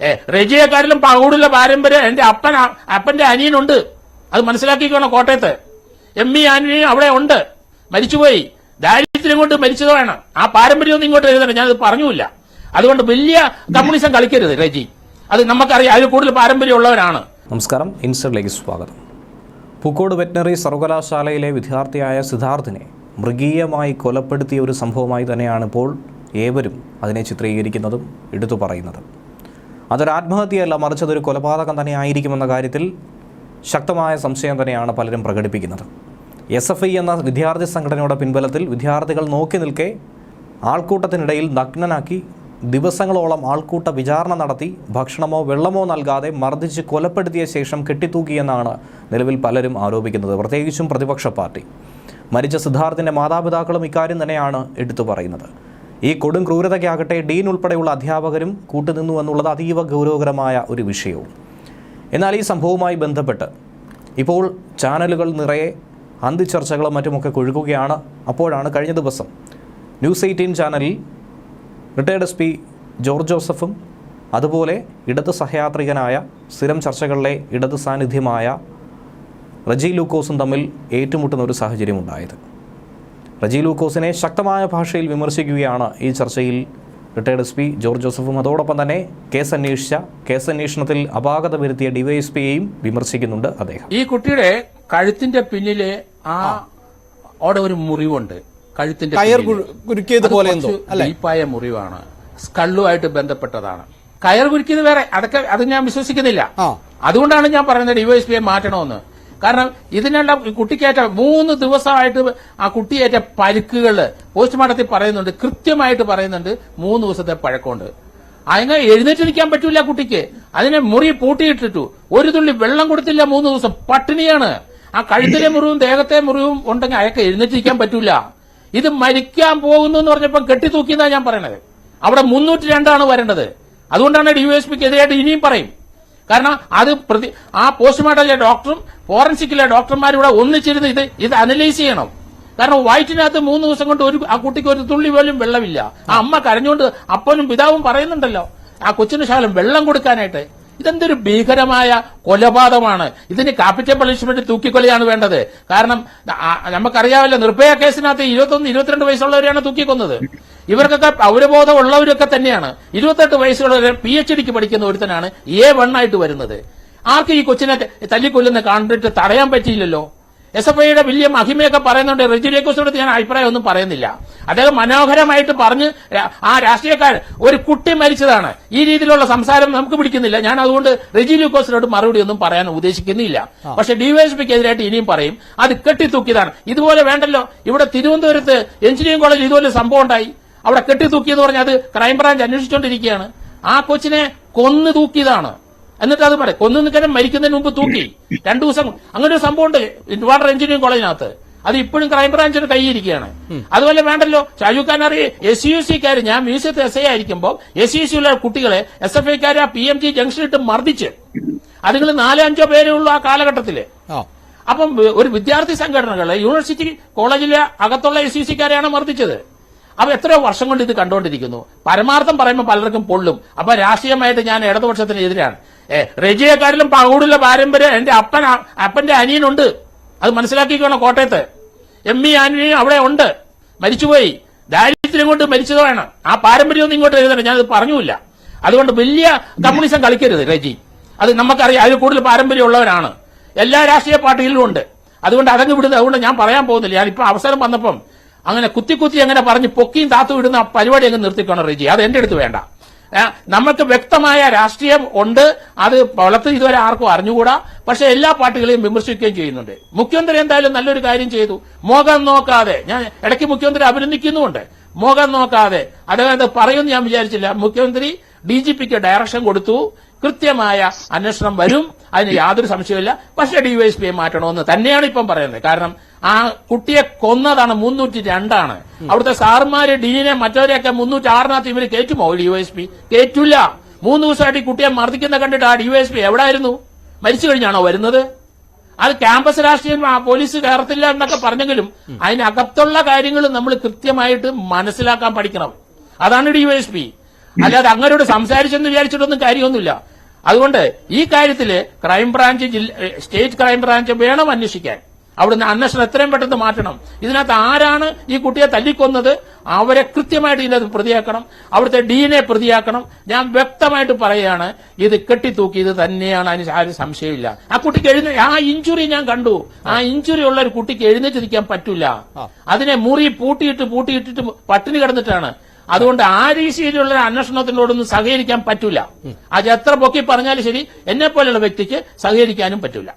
ഏ റെജിയെക്കാരിലും പകൂടുള്ള പാരമ്പര്യം എന്റെ അപ്പൻ അപ്പന്റെ അനിയനുണ്ട്. അത് മനസ്സിലാക്കിക്കോണം കോട്ടയത്ത്. എം ഇ ആന്റണിയും അവിടെ ഉണ്ട്. മരിച്ചുപോയി. ദാരിദ്ര്യം കൊണ്ട് മരിച്ചതാണ് ആ പാരമ്പര്യം ഒന്നും ഇങ്ങോട്ട് എഴുതണം ഞാനത് പറഞ്ഞില്ല അതുകൊണ്ട് വലിയ കമ്മ്യൂണിസം കളിക്കരുത് റെജി. അത് നമുക്കറിയാം. അതിൽ കൂടുതൽ പാരമ്പര്യം ഉള്ളവരാണ്. നമസ്കാരം. ഇൻസ്റ്ററിലേക്ക് സ്വാഗതം. പൂക്കോട് വെറ്റിനറി സർവകലാശാലയിലെ വിദ്യാർത്ഥിയായ സിദ്ധാർത്ഥിനെ മൃഗീയമായി കൊലപ്പെടുത്തിയ ഒരു സംഭവമായി തന്നെയാണ് ഇപ്പോൾ ഏവരും അതിനെ ചിത്രീകരിക്കുന്നതും എടുത്തു പറയുന്നതും. അതൊരു ആത്മഹത്യയല്ല മറിച്ച് അതൊരു കൊലപാതകം തന്നെ ആയിരിക്കുമെന്ന കാര്യത്തിൽ ശക്തമായ സംശയം തന്നെയാണ് പലരും പ്രകടിപ്പിക്കുന്നത്. എസ് എഫ് ഐ എന്ന വിദ്യാർത്ഥി സംഘടനയുടെ പിൻബലത്തിൽ വിദ്യാർത്ഥികൾ നോക്കി നിൽക്കെ ആൾക്കൂട്ടത്തിനിടയിൽ നഗ്നനാക്കി ദിവസങ്ങളോളം ആൾക്കൂട്ട വിചാരണ നടത്തി ഭക്ഷണമോ വെള്ളമോ നൽകാതെ മർദ്ദിച്ച് കൊലപ്പെടുത്തിയ ശേഷം കെട്ടിത്തൂക്കിയെന്നാണ് നിലവിൽ പലരും ആരോപിക്കുന്നത്. പ്രത്യേകിച്ചും പ്രതിപക്ഷ പാർട്ടി. മരിച്ച സിദ്ധാർത്ഥിന്റെ മാതാപിതാക്കളും ഇക്കാര്യം തന്നെയാണ് എടുത്തു പറയുന്നത്. ഈ കൊടും ക്രൂരതയ്ക്കാകട്ടെ ഡീൻ ഉൾപ്പെടെയുള്ള അധ്യാപകരും കൂട്ടുനിന്നു എന്നുള്ളത് അതീവ ഗൗരവകരമായ ഒരു വിഷയവും. എന്നാൽ ഈ സംഭവവുമായി ബന്ധപ്പെട്ട് ഇപ്പോൾ ചാനലുകൾ നിറയെ അന്തിച്ചർച്ചകളും മറ്റുമൊക്കെ കൊഴുകുകയാണ് അപ്പോഴാണ് കഴിഞ്ഞ ദിവസം ന്യൂസ് എയ്റ്റീൻ ചാനലിൽ റിട്ടയർഡ് എസ് പി ജോർജ് ജോസഫും അതുപോലെ ഇടത് സഹയാത്രികനായ സ്ഥിരം ചർച്ചകളിലെ ഇടത് സാന്നിധ്യമായ റജി ലൂക്കോസും തമ്മിൽ ഏറ്റുമുട്ടുന്ന ഒരു സാഹചര്യം ഉണ്ടായത് റജി ലൂക്കോസിനെ ശക്തമായ ഭാഷയിൽ വിമർശിക്കുകയാണ് ഈ ചർച്ചയിൽ. റിട്ടയർഡ് എസ് പി ജോർജ് ജോസഫും അതോടൊപ്പം തന്നെ കേസ് അന്വേഷിച്ച കേസ് അന്വേഷണത്തിൽ അപാകത വരുത്തിയ ഡിവൈഎസ്പിയെയും വിമർശിക്കുന്നുണ്ട് അദ്ദേഹം. ഈ കുട്ടിയുടെ കഴുത്തിന്റെ പിന്നിലെ ആ അവിടെ ഒരു മുറിവുണ്ട്. കഴുത്തിന്റെ കുരുക്കിയത് പോലെ? ഡീപ്പായ മുറിവാണ്. സ്കള്ളുമായിട്ട് ബന്ധപ്പെട്ടതാണ്. കയർ കുരുക്കിയത് വേറെ അതൊക്കെ അത് ഞാൻ വിശ്വസിക്കുന്നില്ല. അതുകൊണ്ടാണ് ഞാൻ പറയുന്നത് ഡിവൈഎസ്പിയെ മാറ്റണമെന്ന്. കാരണം ഇതിനുള്ള കുട്ടിക്കേറ്റ മൂന്ന് ദിവസമായിട്ട് ആ കുട്ടിയേറ്റ പരുക്കുകൾ പോസ്റ്റ്മോർട്ടത്തിൽ പറയുന്നുണ്ട്. കൃത്യമായിട്ട് പറയുന്നുണ്ട് മൂന്ന് ദിവസത്തെ പഴക്കമുണ്ട്. അങ്ങനെ എഴുന്നേറ്റിരിക്കാൻ പറ്റൂല കുട്ടിക്ക്. അതിനെ മുറി പൂട്ടിയിട്ടിട്ടു. ഒരു തുള്ളി വെള്ളം കൊടുത്തില്ല മൂന്ന് ദിവസം. പട്ടിണിയാണ്. ആ കഴുത്തിലെ മുറിവും ദേഹത്തെ മുറിവും ഉണ്ടെങ്കിൽ അയാൾക്ക് എഴുന്നേറ്റിരിക്കാൻ പറ്റൂല. ഇത് മരിക്കാൻ പോകുന്നു എന്ന് പറഞ്ഞപ്പോൾ കെട്ടി കെട്ടിത്തൂക്കിയെന്നാ ഞാൻ പറയണത്. അവിടെ മുന്നൂറ്റി രണ്ടാണ് വരേണ്ടത്. അതുകൊണ്ടാണ് ഡി യു എസ് പിക്ക് എതിരായിട്ട് ഇനിയും പറയും. കാരണം അത് പ്രതി ആ പോസ്റ്റ്മോർട്ടത്തിലെ ഡോക്ടറും ഫോറൻസിക്കിലെ ഡോക്ടർമാരും ഒന്നിച്ചിരുന്ന് ഇത് ഇത് അനലൈസ് ചെയ്യണം. കാരണം വയറ്റിനകത്ത് മൂന്ന് ദിവസം കൊണ്ട് ഒരു ആ കുട്ടിക്ക് ഒരു തുള്ളി പോലും വെള്ളമില്ല. ആ അമ്മ കരഞ്ഞുകൊണ്ട് അപ്പനും പിതാവും പറയുന്നുണ്ടല്ലോ ആ കൊച്ചിന് ശകലം വെള്ളം കൊടുക്കാനായിട്ട്. ഇതെന്തൊരു ഭീകരമായ കൊലപാതകമാണ്. ഇതിന് ക്യാപിറ്റൽ പണിഷ്മെന്റ് തൂക്കിക്കൊലയാണ് വേണ്ടത്. കാരണം നമുക്കറിയാമല്ലോ നിർഭയ കേസിനകത്ത് ഇരുപത്തൊന്ന് ഇരുപത്തിരണ്ട് വയസ്സുള്ളവരെയാണ് തൂക്കിക്കൊന്നത്. ഇവർക്കൊക്കെ പൗരബോധം ഉള്ളവരൊക്കെ തന്നെയാണ്. ഇരുപത്തെട്ട് വയസ്സുള്ള പി എച്ച് ഡിക്ക് പഠിക്കുന്ന ഒരുത്തനാണ് എ വൺ ആയിട്ട് വരുന്നത്. ആർക്കും ഈ കൊച്ചിനെ തല്ലിക്കൊല്ലുന്ന കണ്ടിട്ട് തടയാൻ പറ്റിയില്ലല്ലോ? എസ് എഫ് ഐയുടെ വലിയ മഹിമയൊക്കെ പറയുന്നുണ്ട്. റെജിലേക്കോസിനോട് ഞാൻ അഭിപ്രായം ഒന്നും പറയുന്നില്ല. അദ്ദേഹം മനോഹരമായിട്ട് പറഞ്ഞ് ആ രാഷ്ട്രീയക്കാരൻ ഒരു കുട്ടി മരിച്ചതാണ്. ഈ രീതിയിലുള്ള സംസാരം നമുക്ക് പിടിക്കുന്നില്ല. ഞാൻ അതുകൊണ്ട് റെജി ലൂക്കോസിനോട് മറുപടി ഒന്നും പറയാൻ ഉദ്ദേശിക്കുന്നില്ല. പക്ഷെ ഡിവൈഎസ്പിക്കെതിരായിട്ട് ഇനിയും പറയും. അത് കെട്ടിത്തൂക്കിയതാണ്. ഇതുപോലെ വേണ്ടല്ലോ. ഇവിടെ തിരുവനന്തപുരത്ത് എഞ്ചിനീയറിംഗ് കോളേജിൽ ഇതുപോലെ സംഭവം ഉണ്ടായി. അവിടെ കെട്ടി തൂക്കിയെന്ന് പറഞ്ഞാൽ അത് ക്രൈംബ്രാഞ്ച് അന്വേഷിച്ചുകൊണ്ടിരിക്കുകയാണ് ആ കൊച്ചിനെ കൊന്നു തൂക്കിയതാണ്. എന്നിട്ട് അത് പറയും കൊന്നു നിൽക്കാൻ മരിക്കുന്നതിന് മുമ്പ് തൂക്കി. രണ്ടു ദിവസം അങ്ങനെ ഒരു സംഭവം ഉണ്ട് വാട്ടർ എഞ്ചിനീയറിംഗ് കോളേജിനകത്ത്. അത് ഇപ്പോഴും ക്രൈംബ്രാഞ്ചിന് കൈയിരിക്കുകയാണ് അതുപോലെ വേണ്ടല്ലോ ഷാജു ഖാൻ അറിയ എസ് യു സിക്കാർ ഞാൻ മ്യൂസിയത്തിൽ എസ് ഐ ആയിരിക്കുമ്പോൾ എസ് യു സിയുള്ള കുട്ടികളെ എസ് എഫ് ഐക്കാർ ആ പി എം ജി ജംഗ്ഷനിട്ട് മർദ്ദിച്ച്. അതുങ്ങൾ നാലോ അഞ്ചോ പേരേ ഉള്ളൂ ആ കാലഘട്ടത്തിൽ. അപ്പം ഒരു വിദ്യാർത്ഥി സംഘടനകളെ യൂണിവേഴ്സിറ്റി കോളേജിലെ അകത്തുള്ള എസ് യു സിക്കാരെയാണ് മർദ്ദിച്ചത്. അപ്പൊ എത്രയോ വർഷം കൊണ്ട് ഇത് കണ്ടുകൊണ്ടിരിക്കുന്നു. പരമാർത്ഥം പറയുമ്പോൾ പലർക്കും പൊള്ളും. അപ്പൊ രാഷ്ട്രീയമായിട്ട് ഞാൻ ഇടതുപക്ഷത്തിന് എതിരാണ് ഏ റെജിയെക്കാരിലും പകൂടുള്ള പാരമ്പര്യം എന്റെ അപ്പൻ അപ്പന്റെ അനിയനുണ്ട്. അത് മനസ്സിലാക്കിക്കണം കോട്ടയത്ത്. എം ഇ ആന്റണിയും അവിടെ ഉണ്ട്. മരിച്ചുപോയി. ദാരിദ്ര്യം കൊണ്ട് വേണം ആ പാരമ്പര്യം ഒന്നും ഇങ്ങോട്ട് എഴുതണം ഞാനത് പറഞ്ഞില്ല അതുകൊണ്ട് വലിയ കമ്മ്യൂണിസം കളിക്കരുത് രജി അത് നമുക്കറിയാം. അതിൽ കൂടുതൽ പാരമ്പര്യം ഉള്ളവരാണ്. എല്ലാ രാഷ്ട്രീയ പാർട്ടികളിലും ഉണ്ട്. അതുകൊണ്ട് അതങ്ങ് വിടുന്നത്. അതുകൊണ്ട് ഞാൻ പറയാൻ പോകുന്നില്ല. ഞാനിപ്പോൾ അവസരം വന്നപ്പം അങ്ങനെ കുത്തി കുത്തി അങ്ങനെ പറഞ്ഞ് പൊക്കിയും താത്തു ഇടുന്ന പരിപാടി അങ്ങ് നിർത്തിക്കണം റെജി. അത് എന്റെ അടുത്ത് വേണ്ട. നമ്മൾക്ക് വ്യക്തമായ രാഷ്ട്രീയം ഉണ്ട്. അത് വളർത്തി ഇതുവരെ ആർക്കും അറിഞ്ഞുകൂടാ. പക്ഷെ എല്ലാ പാർട്ടികളെയും വിമർശിക്കുകയും ചെയ്യുന്നുണ്ട്. മുഖ്യമന്ത്രി എന്തായാലും നല്ലൊരു കാര്യം ചെയ്തു. മോഹം നോക്കാതെ ഞാൻ ഇടയ്ക്ക് മുഖ്യമന്ത്രി അഭിനന്ദിക്കുന്നുമുണ്ട്. മോഹം നോക്കാതെ. അദ്ദേഹം പറയുമെന്ന് ഞാൻ വിചാരിച്ചില്ല. മുഖ്യമന്ത്രി ഡി ജി പിക്ക് ഡയറക്ഷൻ കൊടുത്തു. കൃത്യമായ അന്വേഷണം വരും. അതിന് യാതൊരു സംശയമില്ല പക്ഷേ ഡിവൈഎസ്പിയെ മാറ്റണമെന്ന് തന്നെയാണ് ഇപ്പം പറയുന്നത്. കാരണം ആ കുട്ടിയെ കൊന്നതാണ് മുന്നൂറ്റി രണ്ടാണ് അവിടുത്തെ സാർമാര് ഡീനെ മറ്റവരെയൊക്കെ മുന്നൂറ്റി ആറിനകത്ത് ഇവർ കയറ്റുമോ? ഡിവൈഎസ്പി കയറ്റില്ല മൂന്ന് ദിവസമായിട്ട് ഈ കുട്ടിയെ മർദ്ദിക്കുന്ന കണ്ടിട്ട് ആ ഡിവൈഎസ്പി എവിടായിരുന്നു? മരിച്ചു കഴിഞ്ഞാണോ വരുന്നത്? അത് ക്യാമ്പസ് രാഷ്ട്രീയം ആ പോലീസ് കയറത്തില്ല എന്നൊക്കെ പറഞ്ഞെങ്കിലും അതിനകത്തുള്ള കാര്യങ്ങൾ നമ്മൾ കൃത്യമായിട്ട് മനസ്സിലാക്കാൻ പഠിക്കണം. അതാണ് ഡിവൈഎസ്പി അല്ലാതെ അങ്ങനോട് സംസാരിച്ചെന്ന് വിചാരിച്ചിട്ടൊന്നും കാര്യമൊന്നുമില്ല. അതുകൊണ്ട് ഈ കാര്യത്തിൽ ക്രൈംബ്രാഞ്ച് സ്റ്റേറ്റ് ക്രൈംബ്രാഞ്ച് വേണം അന്വേഷിക്കാൻ. അവിടുന്ന് അന്വേഷണം എത്രയും പെട്ടെന്ന് മാറ്റണം. ഇതിനകത്ത് ആരാണ് ഈ കുട്ടിയെ തല്ലിക്കൊന്നത്? അവരെ കൃത്യമായിട്ട് ഇതിനകത്ത് പ്രതിയാക്കണം. അവിടുത്തെ ഡീനെ പ്രതിയാക്കണം. ഞാൻ വ്യക്തമായിട്ട് പറയുകയാണ് ഇത് കെട്ടിത്തൂക്കി ഇത് തന്നെയാണ് അതിന് ആരും സംശയമില്ല. ആ കുട്ടിക്ക് എഴുന്ന ആ ഇഞ്ചുറി ഞാൻ കണ്ടു. ആ ഇഞ്ചുറി ഉള്ള ഒരു കുട്ടിക്ക് എഴുന്നേറ്റ് നിൽക്കാൻ പറ്റില്ല. അതിനെ മുറി പൂട്ടിയിട്ട് പൂട്ടിയിട്ടിട്ട് പട്ടിണി കിടന്നിട്ടാണ്. അതുകൊണ്ട് ആ രീതിയിലുള്ള അന്വേഷണത്തിനോടൊന്നും സഹകരിക്കാൻ പറ്റൂല. അത് എത്ര പൊക്കി പറഞ്ഞാലും ശരി എന്നെ പോലെയുള്ള വ്യക്തിക്ക് സഹകരിക്കാനും പറ്റൂല.